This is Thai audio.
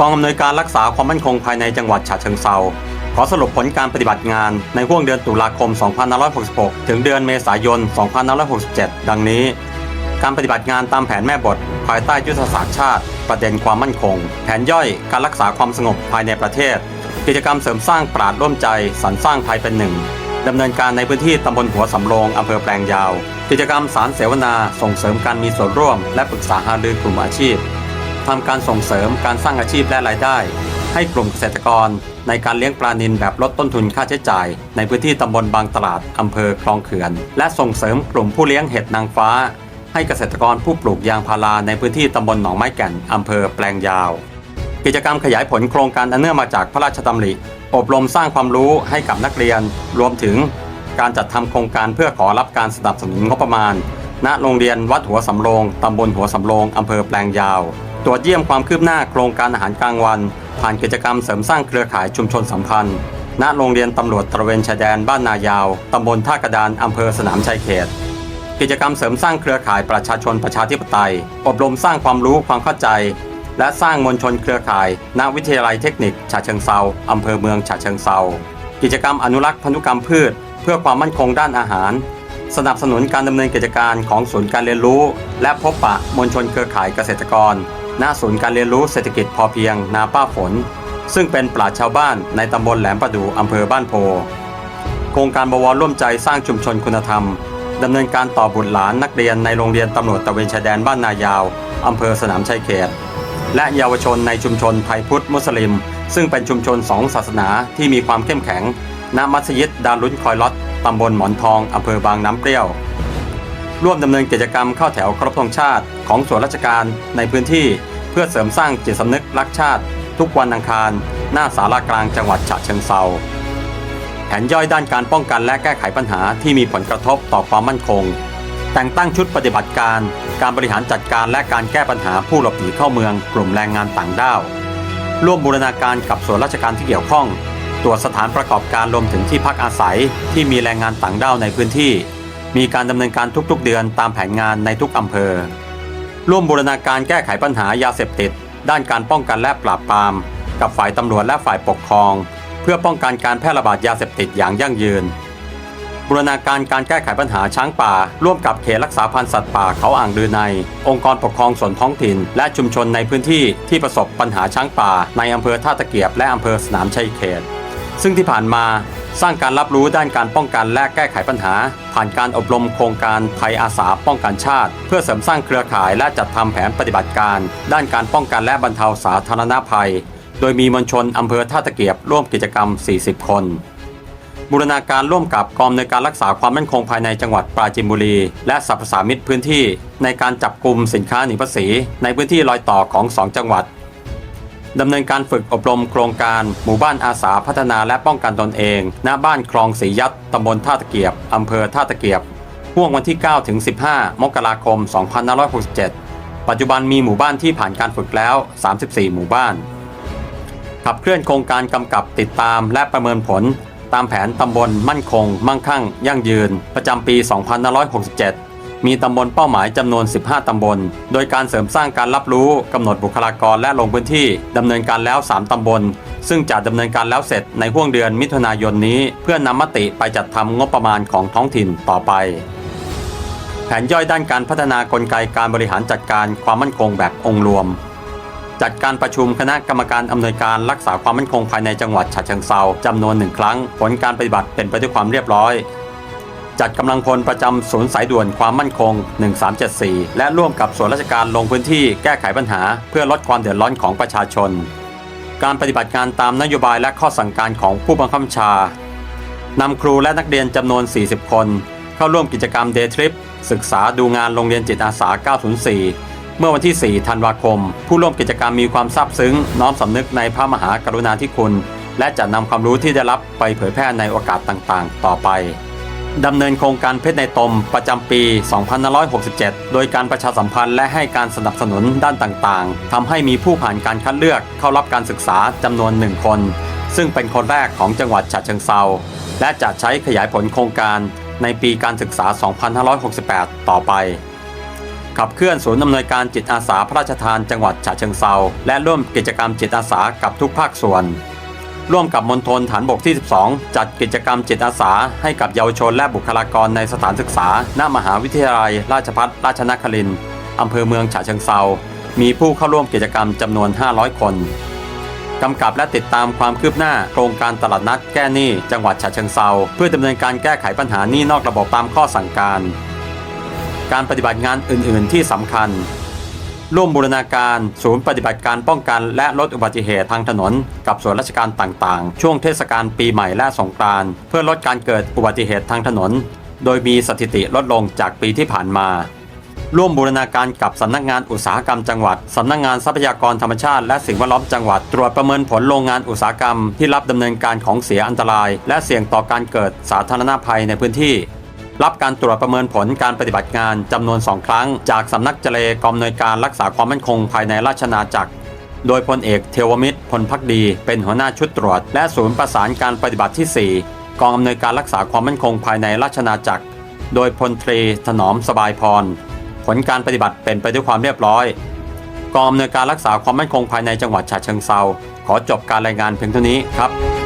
กองอำนวยการรักษาความมั่นคงภายในจังหวัดฉะเชิงเทราขอสรุปผลการปฏิบัติงานในห่วงเดือนตุลาคม 2566 ถึงเดือนเมษายน 2567 ดังนี้ การปฏิบัติงานตามแผนแม่บท ภายใต้ยุทธศาสตร์ชาติ ประเด็นความมั่นคง แผนย่อยการรักษาความสงบภายในประเทศ กิจกรรมเสริมสร้างปราดร่วมใจสรรสร้างไทยเป็นหนึ่งดำเนินการในพื้นที่ตำบลหัวสำโรงอำเภอแปลงยาว กิจกรรมสารเสวนาส่งเสริมการมีส่วนร่วม และปรึกษาหารือกลุ่มอาชีพ ทำการส่งเสริมการสร้างอาชีพและรายได้ ให้กลุ่มเกษตรกรในการเลี้ยงปลานิลแบบลดต้นทุนค่าใช้จ่าย ในพื้นที่ตำบลบางตลาดอำเภอคลองเขื่อน และส่งเสริมกลุ่มผู้เลี้ยงเห็ดนางฟ้า ให้เกษตรกรผู้ปลูกยางพาราในพื้นที่ตำบลหนองไม้แก่นอำเภอแปลงยาว กิจกรรมขยายผลโครงการอันเนื่องมาจากพระราชดำริ อบรมสร้างความรู้ให้กับนักเรียน รวมถึงการจัดทำโครงการเพื่อขอรับการสนับสนุนงบประมาณ ณ โรงเรียนวัดหัวสำโรงตำบลหัวสำโรงอำเภอแปลงยาว ตรวจเยี่ยมความคืบหน้าโครงการอาหารกลางวัน ผ่านกิจกรรมเสริมสร้างเครือข่ายชุมชนสัมพันธ์ ณ โรงเรียนตำรวจตระเวนชายแดนบ้านนายาว ตำบลท่ากระดาน อำเภอสนามชัยเขต กิจกรรมเสริมสร้างเครือข่ายประชาชนประชาธิปไตย อบรมสร้างความรู้ความเข้าใจ และสร้างมวลชนเครือข่าย ณ วิทยาลัยเทคนิคฉะเชิงเซาอำเภอเมืองฉะเชิงเซากิจกรรมอนุรักษ์พันธุกรรมพืช เพื่อความมั่นคงด้านอาหารสนับสนุนการดำเนินกิจการของศูนย์การเรียนรู้ และพบปะมวลชนเครือข่ายเกษตรกร ณศูนย์การเรียนรู้เศรษฐกิจพอเพียงนาป้าฝน ซึ่งเป็นปราชชาวบ้านในตำบลแหลมประดูอำเภอบ้านโพ โครงการบวรร่วมใจสร้างชุมชนคุณธรรมดำเนินการต่อบุตรหลานนักเรียนในโรงเรียนตำรวจตะเวนชายแดนบ้านนายาวอำเภอสนามชัยเขต และเยาวชนในชุมชนไทยพุทธมุสลิม ซึ่งเป็นชุมชนสองศาสนาที่มีความเข้มแข็งณมัสยิดดารุนคอยลอตตำบลหมอนทองอำเภอบางน้ำเปรี้ยว ร่วมดำเนินกิจกรรมเข้าแถวเคารพธงชาติของส่วนราชการในพื้นที่ เพื่อเสริมสร้างจิตสำนึกรักชาติ ทุกวันอังคาร หน้าสารากลางจังหวัดฉะเชิงเทราแผนย่อยด้านการป้องกันและแก้ไขปัญหาที่มีผลกระทบต่อความมั่นคง แต่งตั้งชุดปฏิบัติการ การบริหารจัดการและการแก้ปัญหาผู้หลบหนีเข้าเมืองกลุ่มแรงงานต่างด้าว ร่วมบูรณาการกับส่วนราชการที่เกี่ยวข้อง ตรวจสถานประกอบการรวมถึงที่พักอาศัยที่มีแรงงานต่างด้าวในพื้นที่ มีการดำเนินการทุกๆ เดือนตามแผนงานในทุกอำเภอ ร่วมบูรณาการแก้ไขปัญหายาเสพติด ด้านการป้องกันและปราบปราม กับฝ่ายตำรวจและฝ่ายปกครอง เพื่อป้องกันการแพร่ระบาดยาเสพติดอย่างยั่งยืน บูรณาการการแก้ไขปัญหาช้างป่า ร่วมกับเขตรักษาพันธุ์สัตว์ป่าเขาอ่างลือใน องค์กรปกครองส่วนท้องถิ่น และชุมชนในพื้นที่ที่ประสบปัญหาช้างป่า ในอำเภอท่าตะเกียบและอำเภอสนามชัยเขต ซึ่งที่ผ่านมาสร้างการรับรู้ด้านการป้องกันและแก้ไขปัญหา ผ่านการอบรมโครงการไทยอาสาป้องกันชาติ เพื่อเสริมสร้างเครือข่ายและจัดทำแผนปฏิบัติการ ด้านการป้องกันและบรรเทาสาธารณภัย โดยมีมวลชนอำเภอท่าตะเกียบร่วมกิจกรรม 40 คน บูรณาการร่วมกับกองในวยการรักษาความมั่นคงภายในจังหวัดปราจีนบุรี และสรรพสามิตพื้นที่ ในการจับกลุ่มสินค้าหนีภาษีในพื้นที่รอยต่อของ 2 จังหวัด ดำเนินการฝึกอบรมโครงการ หมู่บ้านอาสาพัฒนาและป้องกันตนเอง ณบ้านคลองสียัดตำบลท่าตะเกียบอำเภอท่าตะเกียบห่วงวันที่ 9 ถึง 15 มกราคม 2567 ปัจจุบันมีหมู่บ้านที่ผ่านการฝึกแล้ว 34 หมู่บ้าน ขับเคลื่อนโครงการกำกับติดตามและประเมินผล ตามแผนตำบลมั่นคง มั่งคั่ง ยั่งยืน ประจำปี 2567 มีตำบลเป้าหมายจำนวน 15 ตำบล โดยการเสริมสร้างการรับรู้กำหนดบุคลากรและลงพื้นที่ดำเนินการแล้ว 3 ตำบล ซึ่งจะดำเนินการแล้วเสร็จในห่วงเดือนมิถุนายนนี้ เพื่อนำมติไปจัดทำงบประมาณของท้องถิ่นต่อไป แผนย่อยด้านการพัฒนากลไกการบริหารจัดการความมั่นคงแบบองค์รวม จัดการประชุมคณะกรรมการอำนวยการรักษาความมั่นคงภายในจังหวัดฉะเชิงเซาจำนวนหนึ่งครั้ง ผลการปฏิบัติเป็นไปด้วยความเรียบร้อย จัดกำลังพลประจำศูนย์สายด่วนความมั่นคง 1374 และร่วมกับส่วนราชการลงพื้นที่แก้ไขปัญหา เพื่อลดความเดือดร้อนของประชาชน การปฏิบัติงานตามนโยบายและข้อสั่งการของผู้บังคับบัญชานำครูและนักเรียนจำนวน 40 คน เข้าร่วมกิจกรรมเดย์ทริปศึกษาดูงานโรงเรียนจิตอาสา 904 เมื่อวันที่ 4 ธันวาคม ผู้ร่วมกิจกรรมมีความซาบซึ้ง น้อมสำนึกในพระมหากรุณาธิคุณ และจะนำความรู้ที่ได้รับไปเผยแพร่ในโอกาสต่างๆ ต่อไป ดำเนินโครงการเพชรในตมประจำปี 2567 โดยการประชาสัมพันธ์และให้การสนับสนุนด้านต่างๆ ทำให้มีผู้ผ่านการคัดเลือกเข้ารับการศึกษาจำนวนหนึ่งคน ซึ่งเป็นคนแรกของจังหวัดฉะเชิงเซา และจะใช้ขยายผลโครงการในปีการศึกษา 2568 ต่อไป ขับเคลื่อนศูนย์อำนวยการจิตอาสาพระราชทานจังหวัดฉะเชิงเซา และร่วมกิจกรรมจิตอาสากับทุกภาคส่วน ร่วมกับมณฑลฐานบกที่ 12 จัดกิจกรรมจิตอาสา ให้กับเยาวชนและบุคลากรในสถานศึกษา ณ มหาวิทยาลัย ราชภัฏราชนครินทร์อำเภอเมืองฉะเชิงเซา มีผู้เข้าร่วมกิจกรรมจำนวน 500 คนกำกับและติดตามความคืบหน้าโครงการตลาดนัดแก้หนี้จังหวัดฉะเชิงเซาเพื่อดำเนินการแก้ไขปัญหาหนี้นอกระบบตามข้อสั่งการ การปฏิบัติงานอื่น ๆ ที่สำคัญ ร่วมบูรณาการศูนย์ปฏิบัติการป้องกันและลดอุบัติเหตุทางถนน กับส่วนราชการต่างๆ ช่วงเทศกาลปีใหม่และสงกรานต์เพื่อลดการเกิดอุบัติเหตุทางถนน โดยมีสถิติลดลงจากปีที่ผ่านมา ร่วมบูรณาการกับสำนักงานอุตสาหกรรมจังหวัดสำนักงานทรัพยากรธรรมชาติและสิ่งแวดล้อมจังหวัดตรวจประเมินผลโรงงานอุตสาหกรรม ที่รับดำเนินการของเสียอันตราย และเสี่ยงต่อการเกิดสาธารณภัยในพื้นที่ รับการตรวจประเมินผลการปฏิบัติงานจำนวน 2 ครั้ง จากสำนักเจเลกองอำนวยการรักษาความมั่นคงภายในราชนาจักร โดยพลเอกเทวมิตรพลพักดี เป็นหัวหน้าชุดตรวจ และศูนย์ประสานการปฏิบัติที่ 4 กองอำนวยการรักษาความมั่นคงภายในราชนาจักร โดยพลตรีถนอมสบายพร ผลการปฏิบัติเป็นไปด้วยความเรียบร้อย กองอำนวยการรักษาความมั่นคงภายในจังหวัดฉะเชิงเซาขอจบการรายงานเพียงเท่านี้ครับ